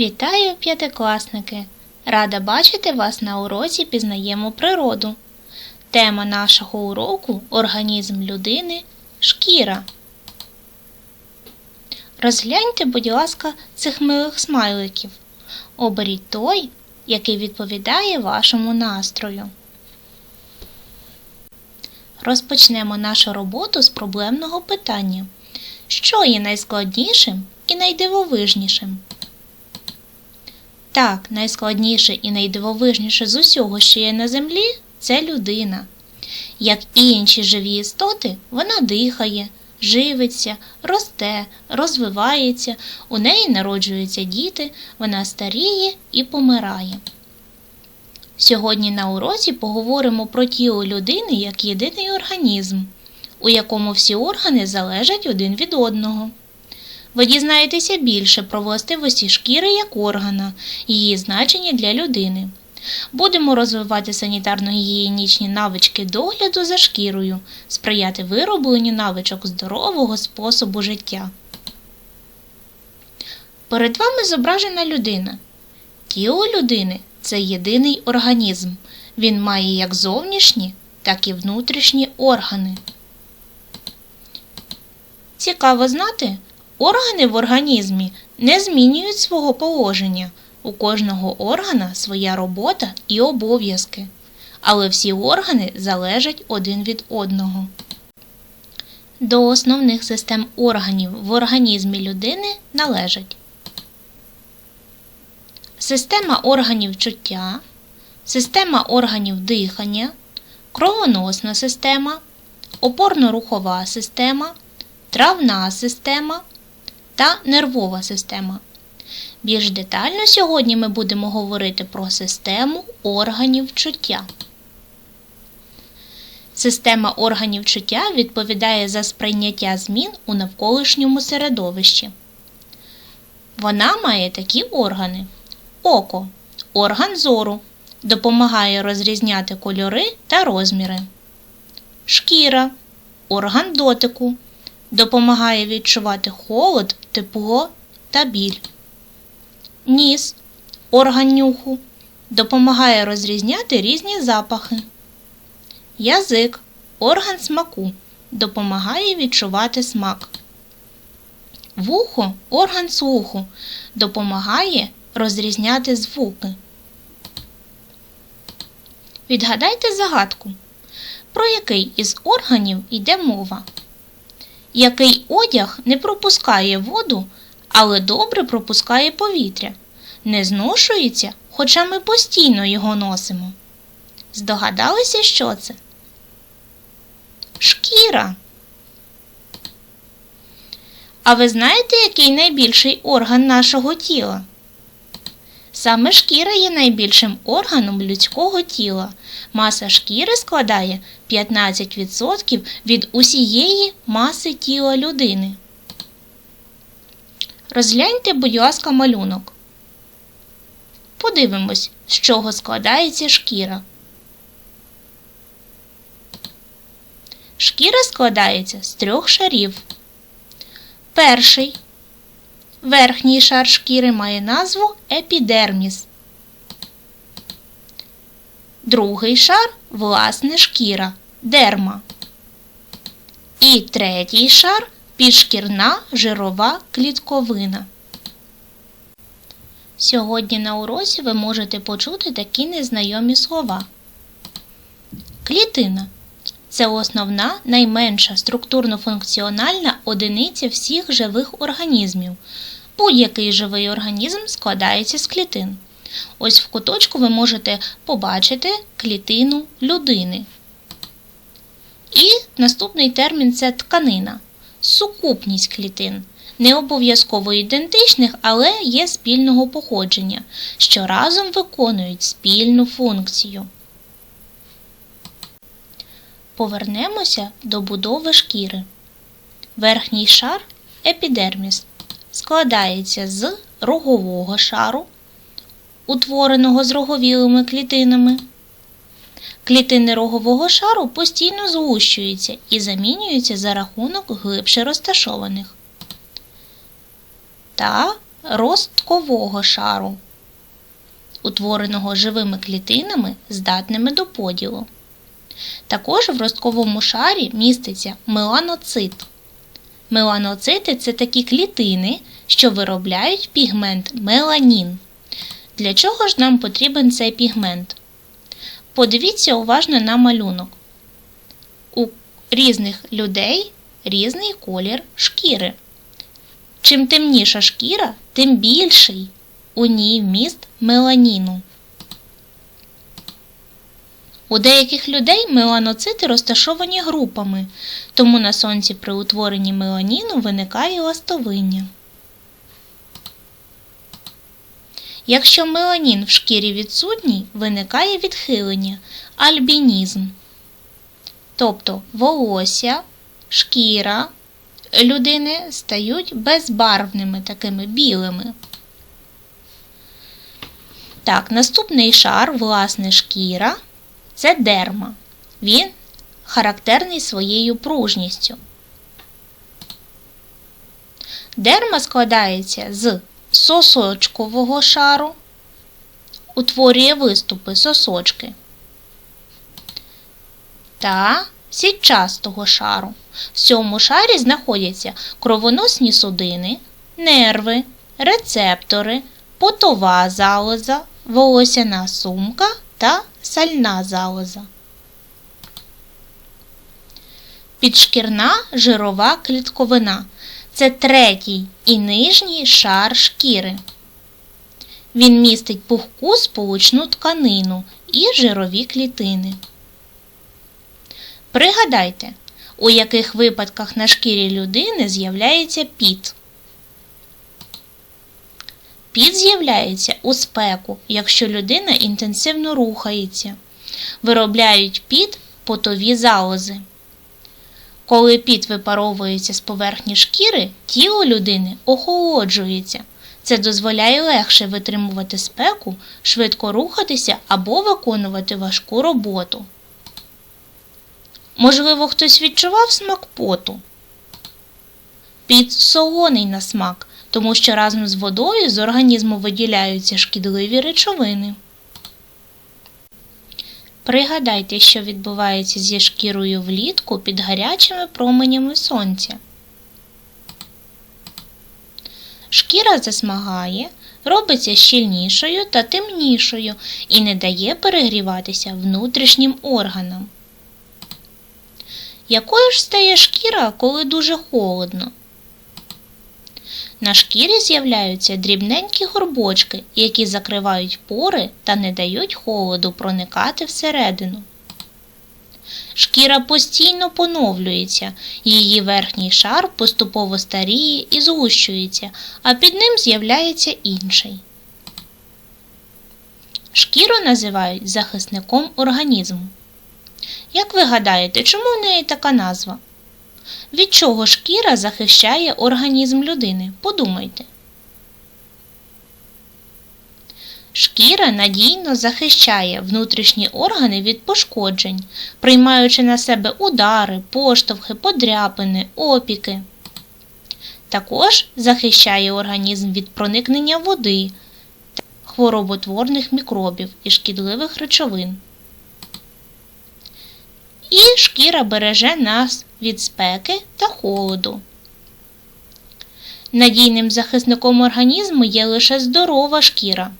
Вітаю, п'ятикласники! Рада бачити вас на уроці Пізнаємо природу. Тема нашого уроку організм людини шкіра. Розгляньте, будь ласка, цих милих смайликів. Оберіть той, який відповідає вашому настрою. Розпочнемо нашу роботу з проблемного питання. Що є найскладнішим і найдивовижнішим? Так, найскладніше і найдивовижніше з усього, що є на землі, це людина. Як і інші живі істоти, вона дихає, живиться, росте, розвивається, у неї народжуються діти, вона старіє і помирає. Сьогодні на уроці поговоримо про тіло людини як єдиний організм, у якому всі органи залежать один від одного. Ви дізнаєтеся більше про властивості шкіри як органа, її значення для людини. Будемо розвивати санітарно-гігієнічні навички догляду за шкірою, сприяти виробленню навичок здорового способу життя. Перед вами зображена людина. Тіло людини це єдиний організм. Він має як зовнішні, так і внутрішні органи. Цікаво знати, органи в організмі не змінюють свого положення. У кожного органа своя робота і обов'язки, але всі органи залежать один від одного. До основних систем органів в організмі людини належать система органів чуття, система органів дихання, кровоносна система, опорно-рухова система, травна система та нервова система. Більш детально сьогодні ми будемо говорити про систему органів чуття. Система органів чуття відповідає за сприйняття змін у навколишньому середовищі. Вона має такі органи: око орган зору, допомагає розрізняти кольори та розміри. Шкіра орган дотику, допомагає відчувати холод, тепло та біль. Ніс орган нюху допомагає розрізняти різні запахи. Язик орган смаку допомагає відчувати смак. Вухо орган слуху допомагає розрізняти звуки. Відгадайте загадку, про який із органів йде мова. Який одяг не пропускає воду, але добре пропускає повітря, не зношується, хоча ми постійно його носимо. Здогадалися, що це? Шкіра. А ви знаєте, який найбільший орган нашого тіла? Саме шкіра є найбільшим органом людського тіла. Маса шкіри складає 15% від усієї маси тіла людини. Розгляньте, будь ласка, малюнок. Подивимось, з чого складається шкіра. Шкіра складається з трьох шарів. Перший верхній шар шкіри має назву епідерміс. Другий шар власне шкіра дерма. І третій шар підшкірна жирова клітковина. Сьогодні на уроці ви можете почути такі незнайомі слова. Клітина це основна найменша структурно-функціональна одиниця всіх живих організмів. Будь-який живий організм складається з клітин. Ось в куточку ви можете побачити клітину людини. І наступний термін це тканина, сукупність клітин, не обов'язково ідентичних, але є спільного походження, що разом виконують спільну функцію. Повернемося до будови шкіри. Верхній шар епідерміс складається з рогового шару, утвореного з роговілими клітинами. Клітини рогового шару постійно згущуються і замінюються за рахунок глибше розташованих та росткового шару, утвореного живими клітинами, здатними до поділу. Також в ростковому шарі міститься меланоцит. Меланоцити це такі клітини, що виробляють пігмент меланін. Для чого ж нам потрібен цей пігмент? Подивіться уважно на малюнок. У різних людей різний колір шкіри. Чим темніша шкіра, тим більший у ній вміст меланіну. У деяких людей меланоцити розташовані групами, тому на сонці при утворенні меланіну виникає ластовиння. Якщо меланін в шкірі відсутній, виникає відхилення альбінізм. Тобто волосся, шкіра людини стають безбарвними, такими білими. Так, наступний шар, власне, шкіра це дерма. Він характерний своєю пружністю. Дерма складається з сосочкового шару, утворює виступи сосочки та сітчастого шару. В цьому шарі знаходяться кровоносні судини, нерви, рецептори, потова залоза, волосяна сумка та сальна залоза. Підшкірна жирова клітковина це третій і нижній шар шкіри. Він містить пухку сполучну тканину і жирові клітини. Пригадайте, у яких випадках на шкірі людини з'являється піт. Піт з'являється у спеку, якщо людина інтенсивно рухається. Виробляють піт потові залози. Коли піт випаровується з поверхні шкіри, тіло людини охолоджується. Це дозволяє легше витримувати спеку, швидко рухатися або виконувати важку роботу. Можливо, хтось відчував смак поту. Піт солоний на смак, тому що разом з водою з організму виділяються шкідливі речовини. Пригадайте, що відбувається зі шкірою влітку під гарячими променями сонця. Шкіра засмагає, робиться щільнішою та темнішою і не дає перегріватися внутрішнім органам. Якою ж стає шкіра, коли дуже холодно? На шкірі з'являються дрібненькі горбочки, які закривають пори та не дають холоду проникати всередину. Шкіра постійно поновлюється, її верхній шар поступово старіє і згущується, а під ним з'являється інший. Шкіру називають захисником організму. Як ви гадаєте, чому в неї така назва? Від чого шкіра захищає організм людини? Подумайте. Шкіра надійно захищає внутрішні органи від пошкоджень, приймаючи на себе удари, поштовхи, подряпини, опіки. Також захищає організм від проникнення води, хвороботворних мікробів і шкідливих речовин. І шкіра береже нас від спеки та холоду. Надійним захисником організму є лише здорова шкіра.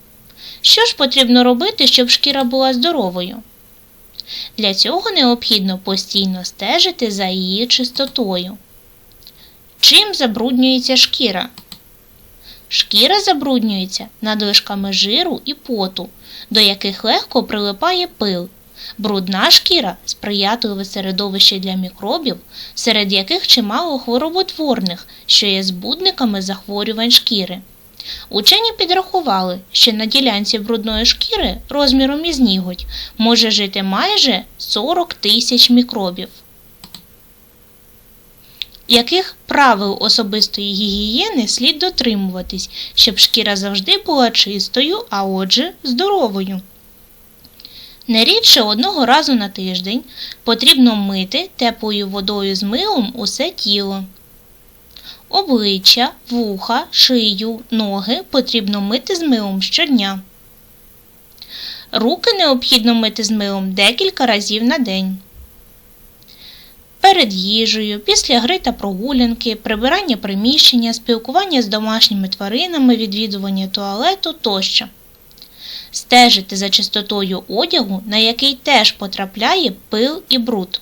Що ж потрібно робити, щоб шкіра була здоровою? Для цього необхідно постійно стежити за її чистотою. Чим забруднюється шкіра? Шкіра забруднюється надлишками жиру і поту, до яких легко прилипає пил. Брудна шкіра сприятливе середовище для мікробів, серед яких чимало хвороботворних, що є збудниками захворювань шкіри. Учені підрахували, що на ділянці брудної шкіри розміром із ніготь може жити майже 40 тисяч мікробів. Яких правил особистої гігієни слід дотримуватись, щоб шкіра завжди була чистою, а отже, здоровою? Не рідше одного разу на тиждень потрібно мити теплою водою з милом усе тіло. обличчя, вуха, шию, ноги потрібно мити з милом щодня. Руки необхідно мити з милом декілька разів на день. Перед їжею, після гри та прогулянки, прибирання приміщення, спілкування з домашніми тваринами, відвідування туалету тощо. Стежити за чистотою одягу, на який теж потрапляє пил і бруд.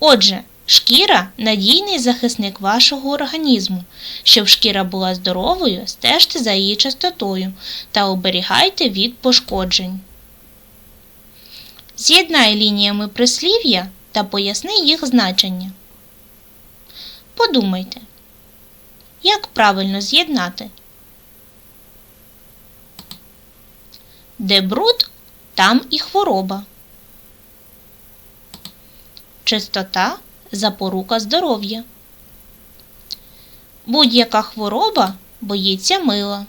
Отже, шкіра надійний захисник вашого організму. Щоб шкіра була здоровою, стежте за її чистотою та оберігайте від пошкоджень. З'єднай лініями прислів'я та поясни їх значення. Подумайте, як правильно з'єднати? Де бруд, там і хвороба. Чистота запорука здоров'я. Будь-яка хвороба боїться мила.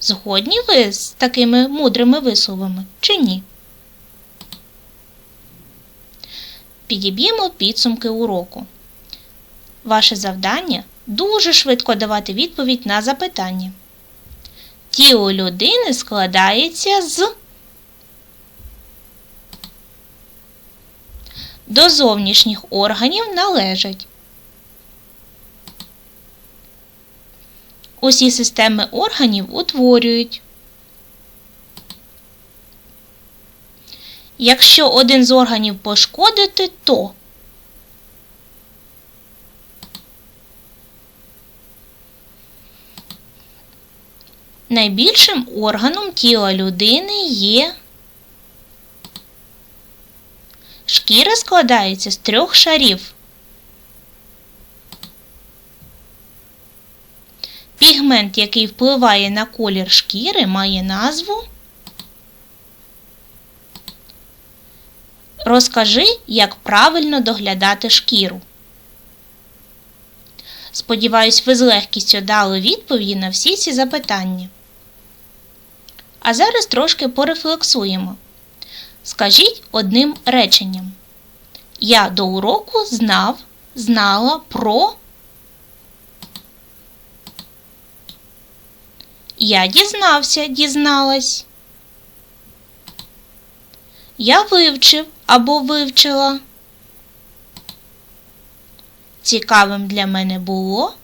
Згодні ви з такими мудрими висловами чи ні? Підіб'ємо підсумки уроку. Ваше завдання дуже швидко давати відповідь на запитання. Тіло людини складається з до зовнішніх органів належать. Усі системи органів утворюють. Якщо один з органів пошкодити, то найбільшим органом тіла людини є шкіра складається з трьох шарів. Пігмент, який впливає на колір шкіри, має назву. Розкажи, як правильно доглядати шкіру. Сподіваюсь, ви з легкістю дали відповіді на всі ці запитання. А зараз трошки порефлексуємо. Скажіть одним реченням. Я до уроку знав, знала про. Я дізнався, дізналась. Я вивчив або вивчила. Цікавим для мене було.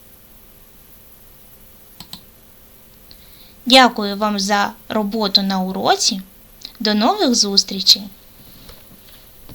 Дякую вам за роботу на уроці. До нових зустрічей!